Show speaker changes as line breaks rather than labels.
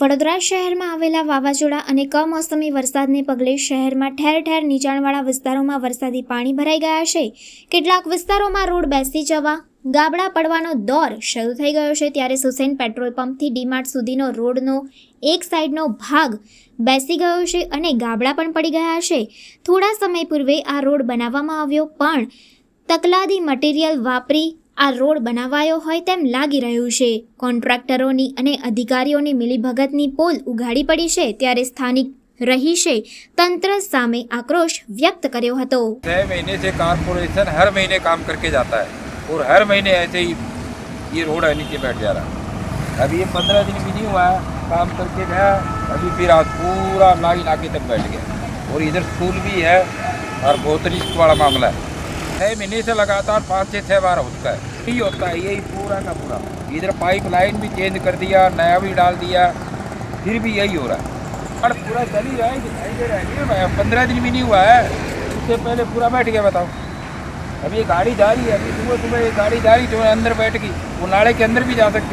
વડોદરા શહેરમાં આવેલા વાવાઝોડા અને કમોસમી વરસાદને પગલે શહેરમાં ઠેર ઠેર નીચાણવાળા વિસ્તારોમાં વરસાદી પાણી ભરાઈ ગયા છે. કેટલાક વિસ્તારોમાં રોડ બેસી જવા ગાબડા પડવાનો દોર શરૂ થઈ ગયો છે. ત્યારે સુસેન પેટ્રોલ પંપથી ડીમાર્ટ સુધીનો રોડનો એક સાઈડનો ભાગ બેસી ગયો છે અને ગાબડા પણ પડી ગયા છે. થોડા સમય પૂર્વે આ રોડ બનાવવામાં આવ્યો, પણ તકલાદી મટીરિયલ વાપરી આ રોડ બનાવાયો હોય તેમ લાગી રહ્યું છે કોન્ટ્રાક્ટરોની અને અધિકારીઓની મિલીભગતની પોલ ઉઘાડી પડી છે ત્યારે સ્થાનિક રહીશે તંત્ર સામે આક્રોશ વ્યક્ત કર્યો હતો
छः महीने से कारपोरेशन हर महीने काम करके जाता है और हर महीने ऐसे ही ये रोड है नीचे बैठ जा रहा है अभी ये पंद्रह दिन भी नहीं हुआ है काम करके गया अभी फिर आज पूरा लाइन आगे तक बैठ गया और इधर स्कूल भी है और बहुत रिस्क वाला मामला है छः महीने से लगातार पाँच से छः बार होता है। यही होता है, यही पूरा का पूरा। इधर पाइप लाइन भी चेंज कर दिया, नया भी डाल दिया, फिर भी यही हो रहा है। और पूरा चल ही रहा है, दिखाई दे रहा है। पंद्रह दिन भी नहीं हुआ है। उससे पहले पूरा बैठ गया, बताओ। अभी ये गाड़ी जा रही है, अभी सुबह सुबह ये गाड़ी जा रही, जो अंदर बैठ गई। वो नाले के अंदर भी जा सकती